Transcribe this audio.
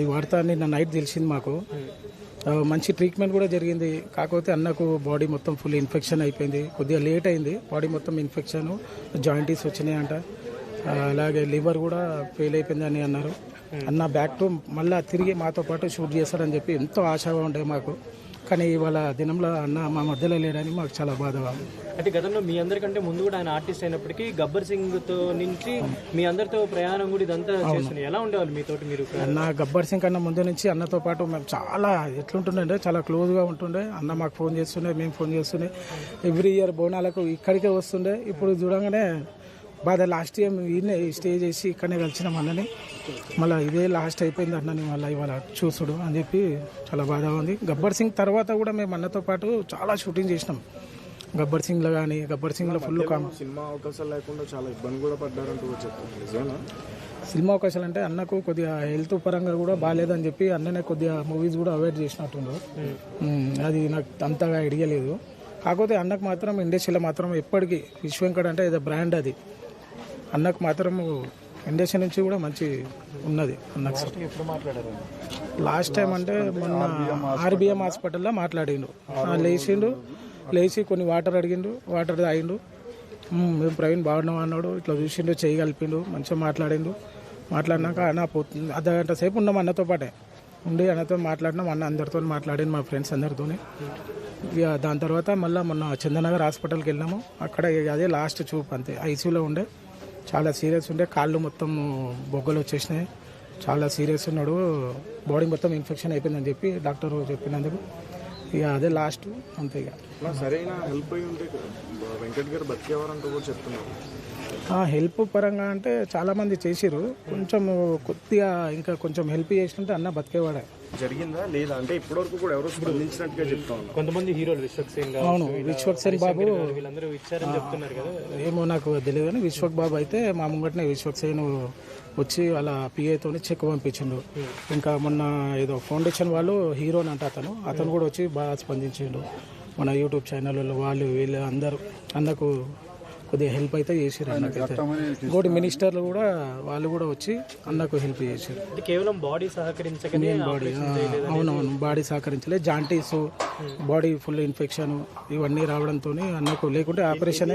ఈ వార్త నిన్న నైట్ తెలిసింది మాకు. మంచి ట్రీట్మెంట్ కూడా జరిగింది. కాకపోతే అన్నకు బాడీ మొత్తం ఫుల్ ఇన్ఫెక్షన్ అయిపోయింది. కొద్దిగా లేట్ అయింది. బాడీ మొత్తం ఇన్ఫెక్షన్ జాయింటీస్ వచ్చినాయి అంట అలాగే లివర్ కూడా ఫెయిల్ అయిపోయిందని అన్నారు. అన్న బ్యాక్ టు మళ్ళీ తిరిగి మాతో పాటు షూట్ చేస్తాడని చెప్పి ఎంతో ఆశగా ఉండే మాకు. కానీ ఇవాళ దినంలో అన్న మా మధ్యలో లేడని మాకు చాలా బాధగా ఉంది. అంటే గతంలో మీ అందరికంటే ముందు కూడా ఆయన ఆర్టిస్ట్ అయినప్పటికీ గబ్బర్ సింగ్తో నుంచి మీ అందరితో ప్రయాణం కూడా ఇదంతా చేస్తుంది ఎలా ఉండేవాళ్ళు మీతోటి మీరు అన్న గబ్బర్ సింగ్ కన్నా ముందు నుంచి అన్నతో పాటు మేము చాలా ఎట్లుంటుండే చాలా క్లోజ్గా ఉంటుండే. అన్న మాకు ఫోన్ చేస్తుండే మేము ఫోన్ చేస్తుండే. ఎవ్రీ ఇయర్ బోనాలకు ఇక్కడికే వస్తుండే. ఇప్పుడు చూడంగానే బాధ లాస్ట్ ఇయర్ ఈయనే స్టే చేసి ఇక్కడనే కలిసినాం అన్నని. మళ్ళీ ఇదే లాస్ట్ అయిపోయింది అన్నని మళ్ళీ ఇవాళ చూసుడు అని చెప్పి చాలా బాధగా ఉంది. గబ్బర్ సింగ్ తర్వాత కూడా మేము అన్నతో పాటు చాలా షూటింగ్ చేసినాం. గబ్బర్ సింగ్లో కానీ గబ్బర్ సింగ్లో ఫుల్ కామ్ సినిమా అవకాశాలు లేకుండా చాలా ఇబ్బంది కూడా పడ్డారంటూ చెప్తాను సినిమా అవకాశాలు అంటే అన్నకు కొద్దిగా హెల్త్ పరంగా కూడా బాగాలేదని చెప్పి అన్ననే కొద్దిగా మూవీస్ కూడా అవాయిడ్ చేసినట్టుండు. అది నాకు అంతగా ఐడియా లేదు. కాకపోతే అన్నకు మాత్రం ఇండస్ట్రీలో మాత్రం ఎప్పటికీ విశ్వంకడ్ అంటే ఏదో బ్రాండ్ అది. అన్నకు మాత్రం ఇండస్ట్రీ నుంచి కూడా మంచి ఉన్నది అన్నకు లాస్ట్ టైం అంటే మొన్న ఆర్బిఎం హాస్పిటల్లో మాట్లాడిండు. లేచిండు. లేచి కొన్ని వాటర్ అడిగిండు. వాటర్ తాగిండు. "మ్మ్, ప్రవీణ్ బాగున్నాం అన్నాడు. ఇట్లా చూసిండు చేయి కలిపిండు. మంచిగా మాట్లాడిండు. మాట్లాడినాక అన్న పోతుంది అర్ధ గంట సేపు ఉన్నాం అన్నతో పాటే. ఉండి అన్నతో మాట్లాడినాం అన్న అందరితో మాట్లాడాను మా ఫ్రెండ్స్ అందరితోనే. ఇక దాని తర్వాత మళ్ళీ మొన్న చందనగర్ హాస్పిటల్కి వెళ్ళాము అక్కడ ఇక అదే లాస్ట్ చూపు అంతే. ఐసీయూలో ఉండే. చాలా సీరియస్ ఉండే. కాళ్ళు మొత్తం బొగ్గలు వచ్చేసినాయి. చాలా సీరియస్ ఉన్నాడు. బాడీ మొత్తం ఇన్ఫెక్షన్ అయిపోయిందని చెప్పి డాక్టర్ చెప్పినందుకు. ఇక అదే లాస్ట్ అంతే ఇక. సరైన హెల్ప్ అయి ఉంటే వెంకట్ గారు బతికేవారంటూ కూడా చెప్తున్నారు. ఆ హెల్ప్ పరంగా అంటే చాలా మంది చేసిరు కొంచెం కొద్దిగా ఇంకా కొంచెం హెల్ప్ చేస్తుంటే అన్న బతికేవాడే. జరిగిందా? లేదా? అంటే ఇప్పటివరకు కూడా ఎవరో స్పందించినట్టుగా చెప్తా ఉన్నారు కొంతమంది హీరోలు విశ్వక్ సింగ్ అవును విశ్వక్ సేన్ బాబు. వీళ్ళందరూ ఇచ్చారని చెప్తున్నారు కదా. ఏమో నాకు తెలియదు కానీ విశ్వక్ బాబు అయితే మా ముంగటనే విశ్వక్ సేన్ వచ్చి వాళ్ళ పిఏతో చెక్ పంపించిండు. ఇంకా మొన్న ఏదో ఫౌండేషన్ వాళ్ళు హీరోని అంట అతను. అతను కూడా వచ్చి బాగా స్పందించిండు. మన యూట్యూబ్ ఛానల్ వాళ్ళు వీళ్ళు అందరూ అన్నకు కొద్దిగా హెల్ప్ అయితే చేసారు అన్నకైతే ఇంకోటి మినిస్టర్లు కూడా వాళ్ళు కూడా వచ్చి అన్నకు హెల్ప్ చేశారు కేవలం బాడీ సహకరించకనే బాడీ అవునవును బాడీ సహకరించలే. జాంటీస్ బాడీ ఫుల్ ఇన్ఫెక్షన్ ఇవన్నీ రావడంతో అన్నకు లేకుంటే ఆపరేషన్